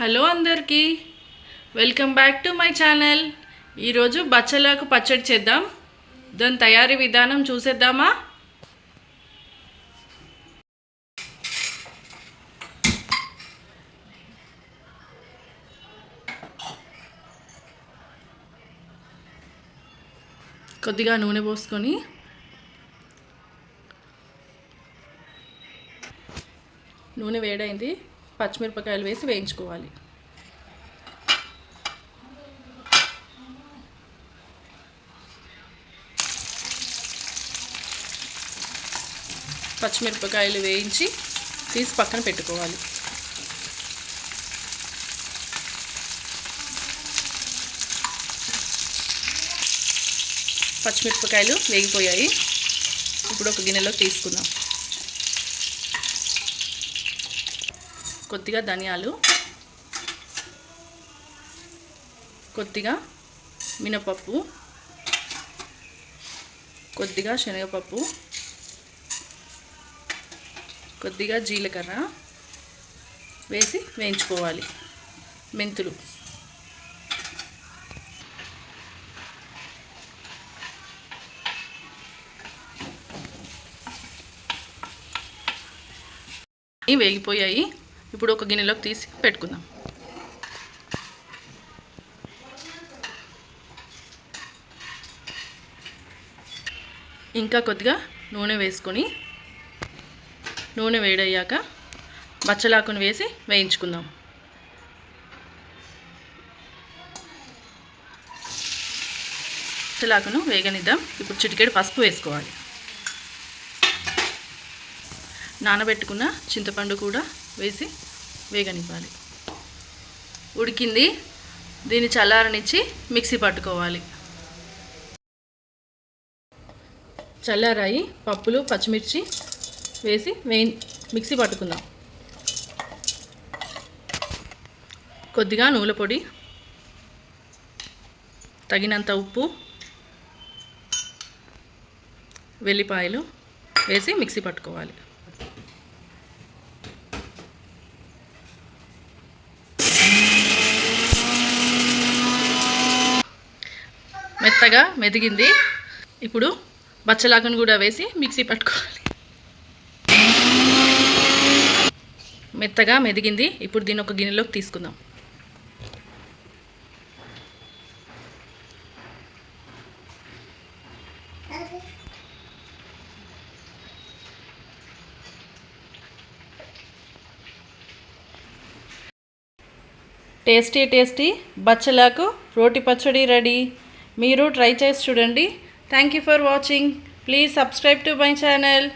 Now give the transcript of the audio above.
Hello అందరికీ. Welcome back to my channel ఈరోజు బచ్చలకు పచ్చడి చేద్దాం. దాని తయారీ విధానం చూసేద్దామా? కొద్దిగా నూనె పోసుకొని నూనె వేడైంది. పచ్చిమిరపకాయలు వేసి వేయించుకోవాలి. పచ్చిమిరపకాయలు వేయించి తీసి పక్కన పెట్టుకోవాలి. పచ్చిమిరపకాయలు వేగిపోయాయి. ఇప్పుడు ఒక గిన్నెలోకి తీసుకుందాం. కొద్దిగా ధనియాలు కొద్దిగా మినపప్పు కొద్దిగా శనగపప్పు కొద్దిగా జీలకర్ర వేసి వేయించుకోవాలి. మెంతులు. వేగిపోయాయి. ఇప్పుడు ఒక గిన్నెలోకి తీసి పెట్టుకుందాం. ఇంకా కొద్దిగా నూనె వేసుకొని నూనె వేడయ్యాక బచ్చలాకును వేసి వేయించుకుందాం. బచ్చలాకును వేగనిద్దాం. ఇప్పుడు చిటికెడు పసుపు వేసుకోవాలి. నానబెట్టుకున్న చింతపండు కూడా వేసి వేగనివ్వాలి. ఉడికింది. దీన్ని చల్లారనిచ్చి మిక్సీ పట్టుకోవాలి. చల్లారాయి పప్పులు పచ్చిమిర్చి వేసి వే మిక్సీ పట్టుకుందాం. కొద్దిగా నూనె పొడి తగినంత ఉప్పు వెల్లిపాయలు వేసి మిక్సీ పట్టుకోవాలి. మెత్తగా మెదిగింది. ఇప్పుడు బచ్చలాకును కూడా వేసి మిక్సీ పట్టుకోవాలి. మెత్తగా మెదిగింది. ఇప్పుడు దీన్ని ఒక గిన్నెలోకి తీసుకుందాం. టేస్టీ టేస్టీ బచ్చలాకు రోటి పచ్చడి రెడీ. మీరు ట్రై చేసి చూడండి. Thank you for watching please subscribe to my channel